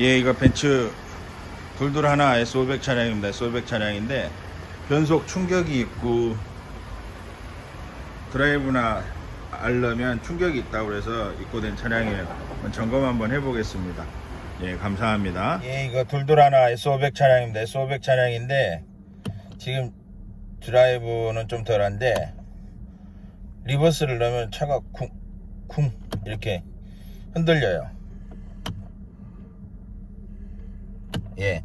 예, 이거 벤츠 둘둘 하나 S500 차량입니다. S500 차량인데 변속 충격이 있고 드라이브나 알려면 충격이 있다고 그래서 입고된 차량이에요. 점검 한번 해보겠습니다. 예, 감사합니다. 예, 이거 둘둘 하나 S500 차량입니다. S500 차량인데 지금 드라이브는 좀 덜한데 리버스를 넣으면 차가 쿵, 쿵 이렇게 흔들려요. 예.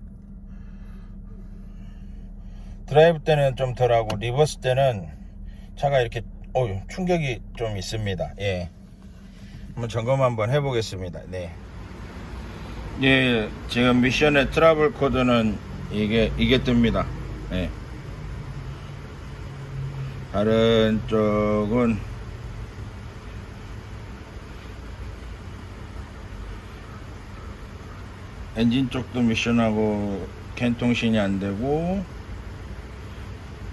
드라이브 때는 좀 덜하고 리버스 때는 차가 이렇게 어 충격이 좀 있습니다. 예. 한번 점검 한번 해보겠습니다. 네. 예, 지금 미션의 트러블 코드는 이게 이게 뜹니다. 예. 다른 쪽은 엔진 쪽도 미션하고 캔 통신이 안 되고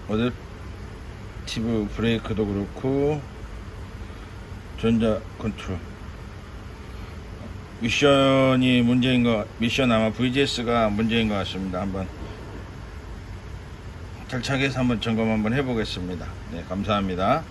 어댑티브 브레이크도 그렇고 전자 컨트롤 미션이 문제인 거 미션 아마 VGS가 문제인 것 같습니다. 한번 탈착해서 한번 점검 한번 해보겠습니다. 네, 감사합니다.